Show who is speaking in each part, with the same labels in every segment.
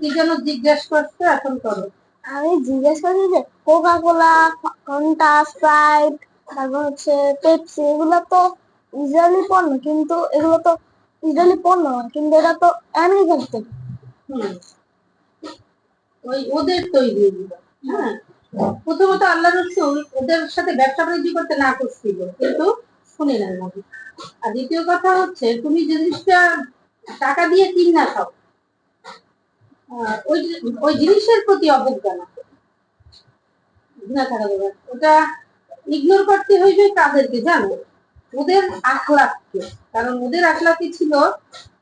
Speaker 1: কি যেন জিজ্ঞেস করছে এখন করো।
Speaker 2: আমি জিজ্ঞেস করছি যে কোকা কোলা ফন্টা স্প্রাইট তারপর হচ্ছে পেপসি এগুলো তো ইসরায়েলি পণ্য কিন্তু এগুলো তো ইসরায়েলি পণ্য কিন্তু এটা তো আমেরিকান থেকে
Speaker 1: হুম। ওই ওদের তৈরি হ্যাঁ। প্রথমত আল্লাহ রসুল ওদের সাথে ব্যবসা বাণিজ্য করতে না করছিল কিন্তু শুনে নেন আর দ্বিতীয় কথা হচ্ছে তুমি জিনিসটা টাকা দিয়ে কিন না আহ, ওই যে- ওই জিনিসের প্রতি অবজ্ঞা না। থাকা যাবে ওটা ইগনোর করতে হইবে কাদেরকে, জানো? ওদের আখলাককে কারণ ওদের আখলাকি ছিল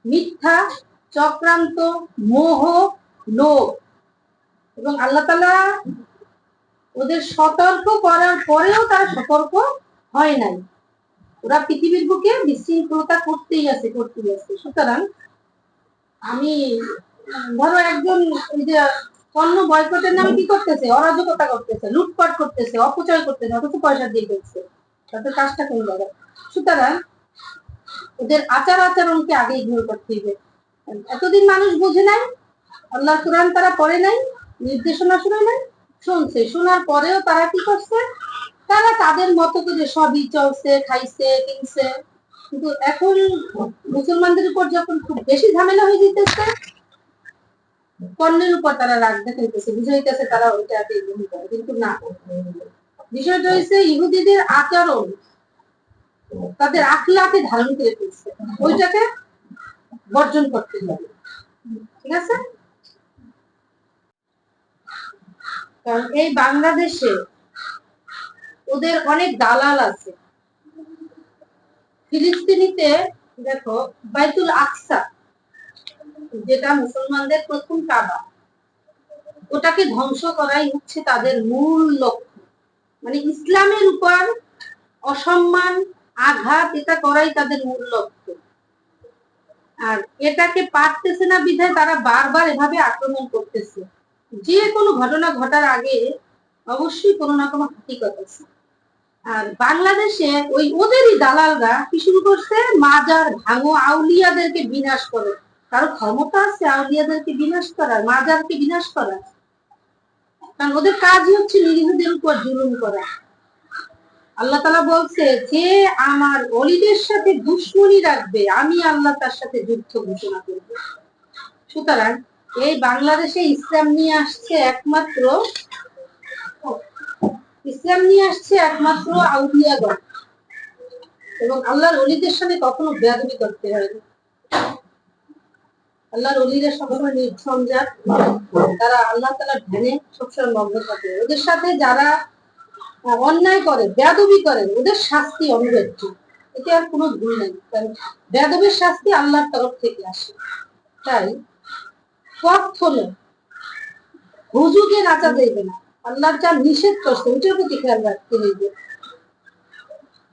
Speaker 1: মিথ্যা, চক্রান্ত, মোহ, লোভ। এবং আল্লাহ তালা ওদের সতর্ক করার পরেও তারা সতর্ক হয় নাই। ওরা পৃথিবীর বুকে বিশৃঙ্খলতা করতেই আছে করতেই আছে। সুতরাং আমি ধরো একজন ওই যে পণ্য বয়কটের নামে কি করতেছে? অরাজকতা করতেছে, লুটপাট করতেছে, অপচয় করতেছে, অথচ পয়সা দিয়ে ফেলছে। তাতে কাজটা কোন জায়গায় সুতরাং ওদের আচার আচরণকে আগে ইগনোর করতে হবে। এতদিন মানুষ বুঝে নাই আল্লাহ কোরআন তারা পড়ে নাই, নির্দেশনা শুনে নাই, শুনছে। শোনার পরেও তারা কি করছে? তারা তাদের মতো করে সবই চলছে, খাইছে, কিনছে। কিন্তু এখন মুসলমানদের উপর যখন খুব বেশি ঝামেলা হয়ে যেতেছে পণ্যের উপর তারা রাগ দেখাইতেছে, বুঝাইতেছে তারা ওইটাকে গ্রহণ করে, কিন্তু না। বিষয়টা হচ্ছে ইহুদিদের আচরণ, তাদের আখলাকে ধারণ করে ফেলছে। ওইটাকে বর্জন করতে হবে। ঠিক আছে? কারণ এই বাংলাদেশে ওদের অনেক দালাল আছে। ফিলিস্তিনিতে, দেখো, বাইতুল আকসা যেটা মুসলমানদের প্রথম কাবা। ওটাকে ধ্বংস করাই হচ্ছে তাদের মূল লক্ষ্য। মানে ইসলামের উপর অসম্মান, আঘাত, এটা করাই তাদের মূল লক্ষ্য। আর এটাকে পারতেছে না বিধায় তারা বারবার এভাবে আক্রমণ করতেছে। যে কোনো ঘটনা ঘটার আগে অবশ্যই কোনো না কোনো হাকিকত আছে আর বাংলাদেশে ওই ওদেরই দালালরা কি শুরু করছে? মাজার ভাঙো, আউলিয়াদেরকে বিনাশ করে। কারও ক্ষমতা আছে আউলিয়াদেরকে বিনাশ করার, মাজারকে বিনাশ করার। কারণ ওদের কাজই হচ্ছে নিরীহদের উপর জুলুম করা। আল্লাহ তালা বলছে, যে আমার অলিদের সাথে দুশ্মনী রাখবে, আমি আল্লাহ তার সাথে যুদ্ধ ঘোষণা করব। সুতরাং এই বাংলাদেশে ইসলাম নিয়ে আসছে একমাত্র ইসলাম নিয়ে আসছে একমাত্র আউলিয়াগণ এবং আল্লাহর অলিদের সাথে কখনো বেয়াদবি করতে হয় আল্লাহর অলিরা সবসময় নির্ঝঞ্ঝাট তারা আল্লাহ তালার ধ্যানে সবসময় মগ্ন থাকে। ওদের সাথে যারা অন্যায় করে, বেয়াদবি করে, ওদের শাস্তি অনিবার্য এতে আর কোনো ভুল নেই। কারণ বেয়াদবের শাস্তি আল্লাহর তরফ থেকে আসে। তাই পথ হলো হুজুকে নাচা যাইবে না। আল্লাহর যা নিষেধ করছে, ওইটার প্রতি খেয়াল রাখতে হইবে।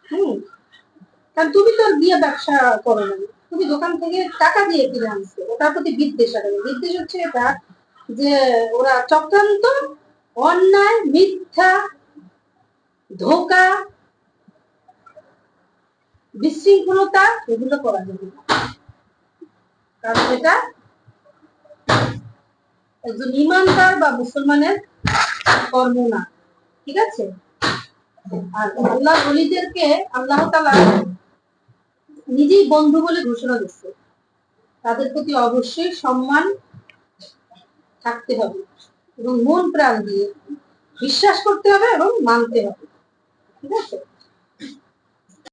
Speaker 1: হম? কারণ তুমি তো আর গিয়ে ব্যবসা করো না তুমি দোকান থেকে টাকা দিয়ে কিনে আনছো। ওটার প্রতি বিদ্বেষ আছে বিদ্বেষ হচ্ছে এটা যে ওরা চক্রান্ত, অন্যায়, মিথ্যা, ধোকা, বিশৃঙ্খলতা, এগুলো করা যাবে কারণ এটা একজন ইমানদার বা মুসলমানের কর্ম না। ঠিক আছে? আর আল্লাহ বলিদেরকে আল্লাহ তালা নিজেই বন্ধু বলে ঘোষণা দিচ্ছে। তাদের প্রতি অবশ্যই সম্মান থাকতে হবে এবং মন প্রাণ দিয়ে বিশ্বাস করতে হবে এবং মানতে হবে। ঠিক আছে?